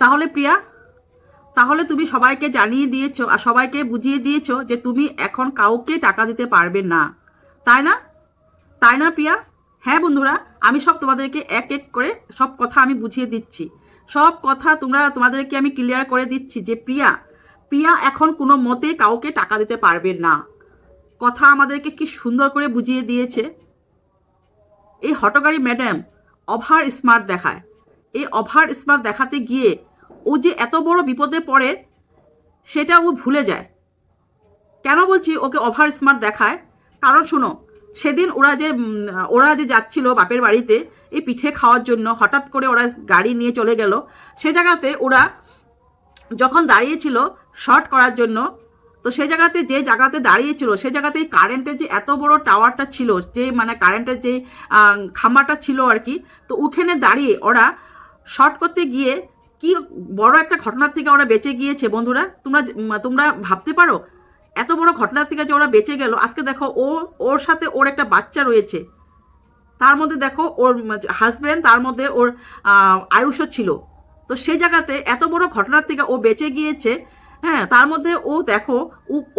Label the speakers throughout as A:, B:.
A: তাহলে প্রিয়া, তাহলে তুমি সবাইকে জানিয়ে দিয়েছ, আর সবাইকে বুঝিয়ে দিয়েছ যে তুমি এখন কাউকে টাকা দিতে পারবে না। তাই না? তাই না প্রিয়া? হ্যাঁ বন্ধুরা, আমি সব তোমাদেরকে এক এক করে সব কথা আমি বুঝিয়ে দিচ্ছি। সব কথা তোমরা তোমাদেরকে আমি ক্লিয়ার করে দিচ্ছি যে প্রিয়া প্রিয়া এখন কোনো মতে কাউকে টাকা দিতে পারবে না। কথা আমাদেরকে কি সুন্দর করে বুঝিয়ে দিয়েছে? এই হটগাড়ি ম্যাডাম অভার স্মার্ট দেখায়। এই অভার স্মার্ট দেখাতে গিয়ে ও যে এত বড় বিপদে পড়ে সেটা ও ভুলে যায়। কেন বলছি ওকে ওভার স্মার্ট দেখায়? কারণ শোনো সেদিন ওরা যে ওরা যে যাচ্ছিল বাপের বাড়িতে এই পিঠে খাওয়ার জন্য হঠাৎ করে ওরা গাড়ি নিয়ে চলে গেল। সে জায়গাতে ওরা যখন দাঁড়িয়েছিল শর্ট করার জন্য তো সে জায়গাতে যে জায়গাতে দাঁড়িয়েছিল সে জায়গাতে এই কারেন্টের যে এত বড় টাওয়ারটা ছিল যে মানে কারেন্টের যে আহ, খাম্বাটা ছিল আর কি তো ওখানে দাঁড়িয়ে ওরা শর্ট করতে গিয়ে কি বড় একটা ঘটনার থেকে ওরা বেঁচে গিয়েছে, বন্ধুরা? তোমরা তোমরা ভাবতে পারো? এত বড় ঘটনার থেকে যে ওরা বেঁচে গেল। আজকে দেখো, ও, ওর সাথে ওর একটা বাচ্চা রয়েছে। তার মধ্যে দেখো, ওর হাজব্যান্ড তার মধ্যে ওর আয়ুষও ছিল। তো সেই জায়গাতে এত বড় ঘটনার থেকে ও বেঁচে গিয়েছে হ্যাঁ তার মধ্যে ও দেখো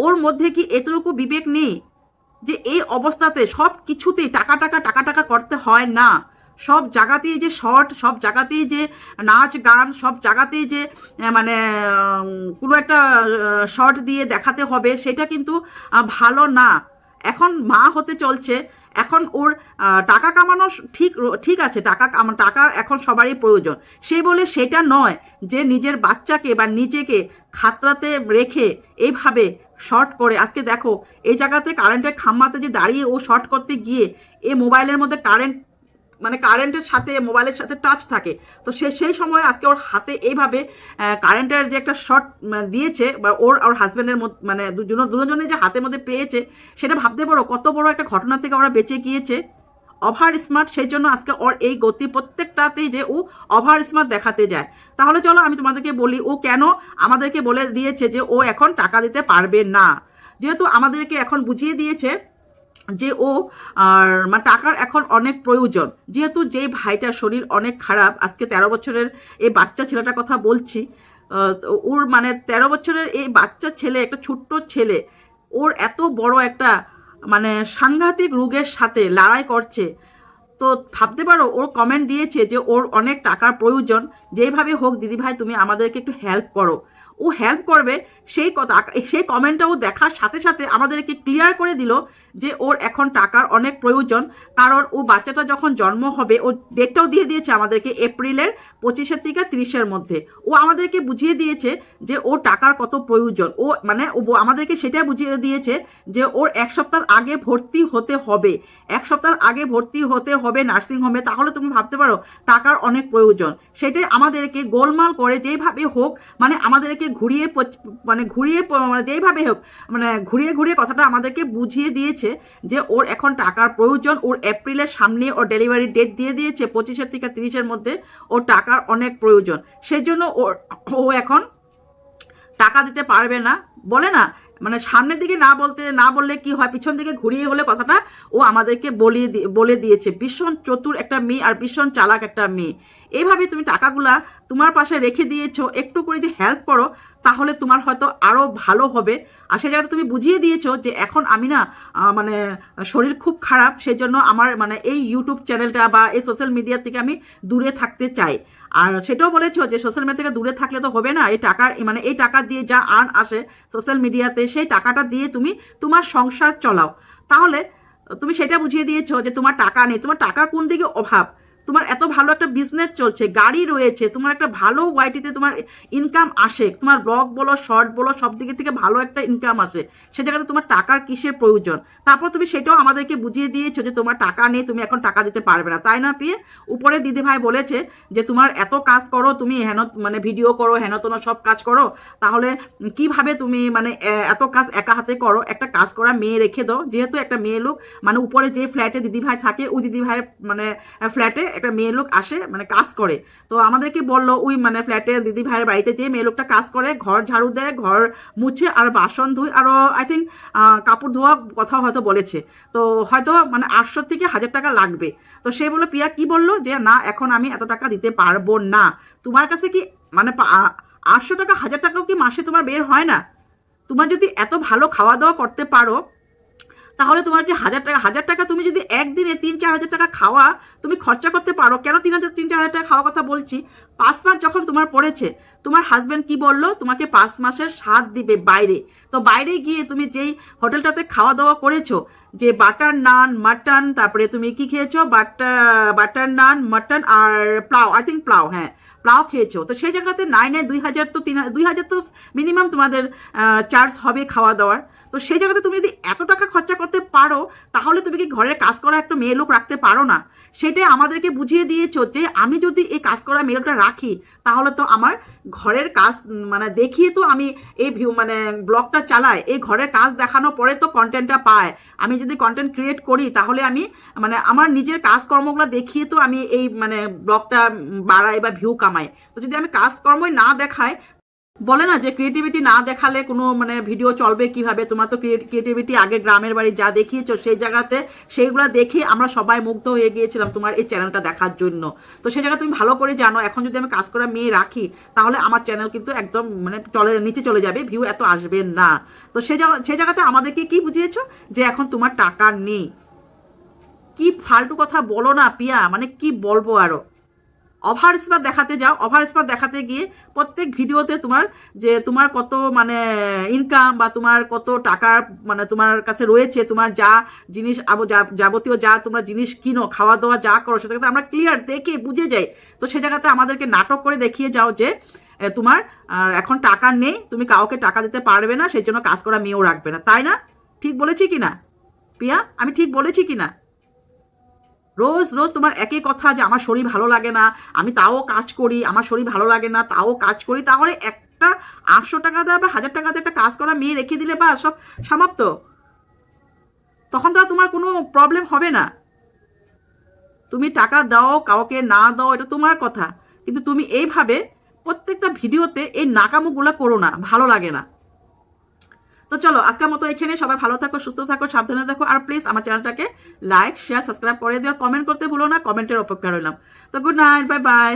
A: ওর মধ্যে কি এতটুকু বিবেক নেই? যে এই অবস্থাতে সব কিছুতেই টাকা টাকা টাকা টাকা করতে হয় না। সব জায়গাতেই যে শর্ট সব জায়গাতেই যে নাচ গান, সব জায়গাতেই যে মানে কোনো একটা শর্ট দিয়ে দেখাতে হবে, সেটা কিন্তু ভালো না। এখন মা হতে চলছে, এখন ওর টাকা কামানো ঠিক ঠিক আছে, টাকা টাকার এখন সবারই প্রয়োজন। সে বলে সেটা নয় যে নিজের বাচ্চাকে বা নিজেকে খাতরাতে রেখে এইভাবে শর্ট করে। আজকে দেখো, এই জায়গাতে কারেন্টের খাম্মাতে যে দাঁড়িয়ে ও শর্ট করতে গিয়ে, এ মোবাইলের মধ্যে কারেন্ট মানে কারেন্টের সাথে মোবাইলের সাথে টাচ থাকে। তো সে, সেই সময় আজকে ওর হাতে এইভাবে কারেন্টের যে একটা শর্ট দিয়েছে, বা ওর আর হাজব্যান্ডের মধ্যে মানে দুজন, দুজনে যে হাতের মধ্যে পেয়েছে, সেটা ভাবতে পারো, কত বড় একটা ঘটনা থেকে ওরা বেঁচে গিয়েছে। ওভার স্মার্ট সেই জন্য আজকে ওর এই গতি প্রত্যেকটাতেই যে ও ওভার স্মার্ট দেখাতে যায়। তাহলে চলো আমি তোমাদেরকে বলি, ও কেন আমাদেরকে বলে দিয়েছে যে ও এখন টাকা দিতে পারবে না? যেহেতু আমাদেরকে এখন বুঝিয়ে দিয়েছে যে ও আর মানে টাকার এখন অনেক প্রয়োজন। যেহেতু যেই ভাইটার শরীর অনেক খারাপ, আজকে তেরো বছরের এই বাচ্চা ছেলেটার কথা বলছি ওর মানে তেরো বছরের এই বাচ্চা ছেলে, একটা ছোট্ট ছেলে, ওর এত বড় একটা মানে সাংঘাতিক রোগের সাথে লড়াই করছে। তো ভাবতে পারো, ওর কমেন্ট দিয়েছে যে ওর অনেক টাকার প্রয়োজন। যেইভাবে হোক, দিদিভাই, তুমি আমাদেরকে একটু হেল্প করো। ও হেল্প করবে সেই কথা সেই কমেন্টটা ও দেখার সাথে সাথে আমাদেরকে ক্লিয়ার করে দিল যে ওর এখন টাকার অনেক প্রয়োজন। কারণ ও বাচ্চাটা যখন জন্ম হবে, ও ডেটটাও দিয়ে দিয়েছে আমাদেরকে এপ্রিলের পঁচিশের থেকে তিরিশের মধ্যে। ও আমাদেরকে বুঝিয়ে দিয়েছে যে ও টাকার কত প্রয়োজন। ও মানে ও আমাদেরকে সেটাই বুঝিয়ে দিয়েছে যে ওর এক সপ্তাহ আগে ভর্তি হতে হবে। এক সপ্তাহ আগে ভর্তি হতে হবে নার্সিং হোমে তাহলে তুমি ভাবতে পারো টাকার অনেক প্রয়োজন। সেটাই আমাদেরকে গোলমাল করে যেইভাবে হোক মানে আমাদেরকে ঘুরিয়ে পচ- মানে ঘুরিয়ে মানে যেইভাবে হোক মানে ঘুরিয়ে ঘুরিয়ে কথাটা আমাদেরকে বুঝিয়ে দিয়েছে যে ওর এখন টাকার প্রয়োজন, ওর এপ্রিলের সামনে ওর ডেলিভারি ডেট দিয়ে দিয়েছে পঁচিশের থেকে তিরিশের মধ্যে ওর টাকার অনেক প্রয়োজন। সেই জন্য ওর ও এখন টাকা দিতে পারবে না। বলে না মানে সামনের দিকে না বলতে, না বললে কি হয়? পিছন দিকে ঘুরিয়ে হলে কথাটা ও আমাদেরকে বলিয়ে বলে দিয়েছে। ভীষণ চতুর একটা মেয়ে আর ভীষণ চালাক একটা মেয়ে। এইভাবে তুমি টাকাগুলা তোমার পাশে রেখে দিয়েছ, একটু করে যদি হেল্প করো তাহলে তোমার হয়তো আরও ভালো হবে। আর সেই জায়গাতে তুমি বুঝিয়ে দিয়েছ যে এখন আমি না মানে শরীর খুব খারাপ সেই জন্য আমার মানে এই ইউটিউব চ্যানেলটা বা এই সোশ্যাল মিডিয়া থেকে আমি দূরে থাকতে চাই। আর সেটাও বলেছ যে সোশ্যাল মিডিয়া থেকে দূরে থাকলে তো হবে না, এই টাকার মানে এই টাকা দিয়ে যা আর্ন আসে সোশ্যাল মিডিয়াতে সেই টাকাটা দিয়ে তুমি তোমার সংসার চলাও। তাহলে তুমি সেটা বুঝিয়ে দিয়েছ যে তোমার টাকা নেই, তোমার টাকার কোন দিকে অভাব? তোমার এত ভালো একটা বিজনেস চলছে, গাড়ি রয়েছে, তোমার একটা ভালো ওয়াইটিতে তোমার ইনকাম আসে, তোমার ব্লগ বলো শর্ট বলো, সব দিকে থেকে ভালো একটা ইনকাম আসে, সে জায়গাতে তোমার টাকার কিসের প্রয়োজন? তারপর তুমি সেটাও আমাদেরকে বুঝিয়ে দিয়েছ যে তোমার টাকা নেই, তুমি এখন টাকা দিতে পারবে না, তাই না পিয়ে উপরে দিদিভাই বলেছে যে তোমার এত কাজ করো, তুমি হেন মানে ভিডিও করো হেন সব কাজ করো, তাহলে কীভাবে তুমি মানে এত কাজ একা হাতে করো? একটা কাজ করা মেয়ে রেখে দাও, যেহেতু একটা মেয়ে লোক মানে উপরে যে ফ্ল্যাটে দিদিভাই থাকে, ওই দিদিভাইয়ের মানে ফ্ল্যাটে একটা মেয়ে লোক আসে মানে কাজ করে। তো আমাদেরকে বলল ওই মানে ফ্ল্যাটে দিদি ভাইয়ের বাড়িতে যে মেয়ে লোকটা কাজ করে, ঘর ঝাড়ু দেয়, ঘর মুছে আর বাসন ধুই। আরও আই থিঙ্ক কাপড় ধোয়া কথা হয়তো বলেছে। তো হয়তো মানে আটশো থেকে হাজার টাকা লাগবে। তো সে বলল, পিয়া কি বলল? যে না, এখন আমি এত টাকা দিতে পারব না। তোমার কাছে কি মানে আটশো টাকা, হাজার টাকাও কি মাসে তোমার বের হয় না? তোমার যদি এত ভালো খাওয়া দাওয়া করতে পারো তাহলে তোমার কি হাজার টাকা হাজার টাকা তুমি যদি একদিনে তিন, চার হাজার টাকা খাওয়া, তুমি খরচা করতে পারো। কেন তিন হাজার, তিন, চার হাজার টাকা খাওয়ার কথা বলছি? পাঁচ মাস যখন তোমার পড়েছে, তোমার হাজব্যান্ড কি বলল? তোমাকে পাঁচ মাসের স্বাদ দিবে বাইরে। তো বাইরে গিয়ে তুমি যেই হোটেলটাতে খাওয়া দাওয়া করেছ, যে বাটার নান মাটন তারপরে তুমি কি খেয়েছো? বাটার বাটার নান মাটন আর প্লাও আই থিঙ্ক প্লাও হ্যাঁ প্লাও খেয়েছো। তো সেই জায়গাতে নাই নাই দুই হাজার তো তিন দুই হাজার তো মিনিমাম তোমাদের চার্জ হবে খাওয়া দাওয়ার তো সেই জায়গাতে তুমি যদি এত টাকা খরচা পারো তাহলে তুমি কি ঘরের কাজ করা একটা মেয়ে লোক রাখতে পারো না? সেটাই আমাদেরকে বুঝিয়ে দিয়েছ যে আমি যদি এই কাজ করা মেয়ে লোকটা রাখি, তাহলে তো আমার ঘরের কাজ মানে দেখিয়ে তো আমি এই ভিউ মানে ব্লগটা চালাই। এই ঘরের কাজ দেখানোর পরে তো কন্টেন্টটা পায়। আমি যদি কন্টেন্ট ক্রিয়েট করি, তাহলে আমি মানে আমার নিজের কাজকর্মগুলো দেখিয়ে তো আমি এই মানে ব্লগটা বাড়াই বা ভিউ কামাই। তো যদি আমি কাজকর্মই না দেখাই বলে না যে ক্রিয়েটিভিটি না দেখালে কোনো মানে ভিডিও চলবে কীভাবে? তোমার তো ক্রিয়েটিভিটি আগে গ্রামের বাড়ি যা দেখিয়েছো সেই জায়গাতে সেইগুলো দেখে আমরা সবাই মুগ্ধ হয়ে গিয়েছিলাম তোমার এই চ্যানেলটা দেখার জন্য। তো সেই জায়গা তুমি ভালো করে জানো, এখন যদি আমি কাজ করা মেয়ে রাখি, তাহলে আমার চ্যানেল কিন্তু একদম মানে চলে, নিচে চলে যাবে ভিউ এত আসবে না। তো সে সেই জায়গাতে আমাদেরকে কি বুঝিয়েছো? যে এখন তোমার টাকা নেই। কি ফালতু কথা বলো না, পিয়া মানে কি বলব আরও? ওভার স্পার দেখাতে যাও। ওভার স্পার দেখাতে গিয়ে প্রত্যেক ভিডিওতে তোমার যে তোমার কত মানে ইনকাম বা তোমার কত টাকার মানে তোমার কাছে রয়েছে, তোমার যা জিনিস যাবতীয় যা তোমরা জিনিস কিনো খাওয়া দাওয়া যা করো সেটাকে আমরা ক্লিয়ার দেখে বুঝে যাই। তো সে জায়গাতে আমাদেরকে নাটক করে দেখিয়ে যাও যে তোমার এখন টাকা নেই, তুমি কাউকে টাকা দিতে পারবে না, সেই জন্য কাজ করা মেয়েও রাখবে না। তাই না? ঠিক বলেছি কি না পিয়া, আমি ঠিক বলেছি কি না রোজ রোজ তোমার একই কথা যে আমার শরীর ভালো লাগে না, আমি তাও কাজ করি, আমার শরীর ভালো লাগে না, তাও কাজ করি, তাহলে একটা আটশো টাকা দেওয়া বা হাজার টাকা দিয়ে একটা কাজ করা মেয়ে রেখে দিলে বা সব সমাপ্ত। তখন তো তোমার কোনো প্রবলেম হবে না। তুমি টাকা দাও, কাউকে না দাও, এটা তোমার কথা। কিন্তু তুমি এইভাবে প্রত্যেকটা ভিডিওতে এই নাকামুগুলো করো না, ভালো লাগে না। তো চলো, আজকের মতো এখানে সবাই ভালো থাকো, সুস্থ থাকো, সাবধানে থাকো। আর প্লিজ আমার চ্যানেলটাকে লাইক শেয়ার সাবস্ক্রাইব করে দিও। কমেন্ট করতে ভুলো না কমেন্টের অপেক্ষা রইলাম। তো গুড নাইট বাই বাই